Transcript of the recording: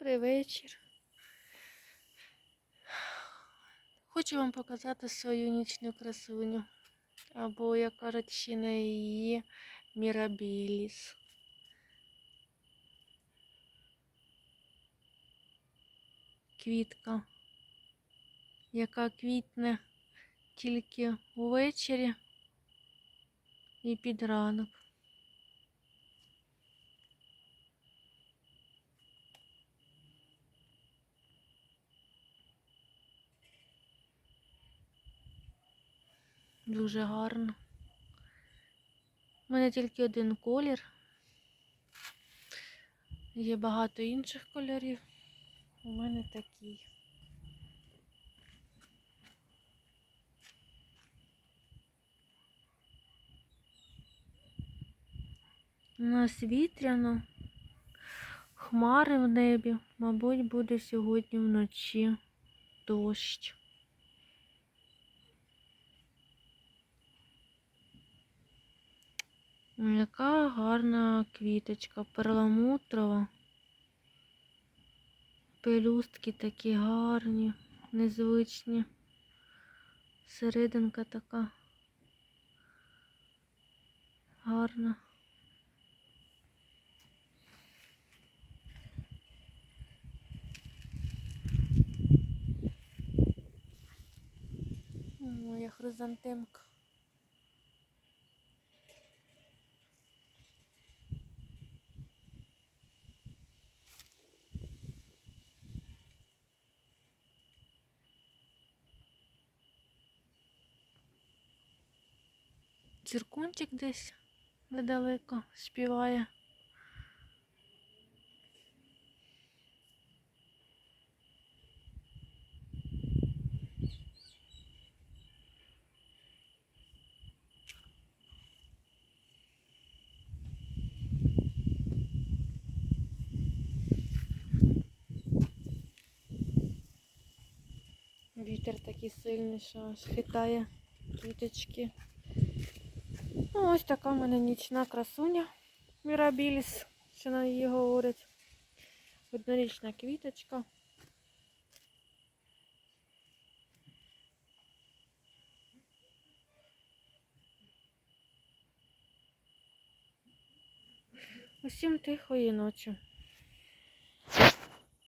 Добрий вечір. Хочу вам показати свою нічну красуню. Або, як кажуть, ще на її Мірабіліс. Квітка, яка квітне тільки увечері і під ранок. Дуже гарно. У мене тільки один колір. Є багато інших кольорів. У мене такий. У нас вітряно, хмари в небі, мабуть, буде сьогодні вночі дощ. Яка гарна квіточка, перламутрова. Пелюстки такі гарні, незвичні. Серединка така гарна. Моя хризантемка. Циркунчик десь недалеко співає. Вітер такий сильний, що аж хитає квіточки. Ну, ось така в мене нічна красуня Мірабіліс, що на її говорять. Однорічна квіточка. Усім тихої ночі.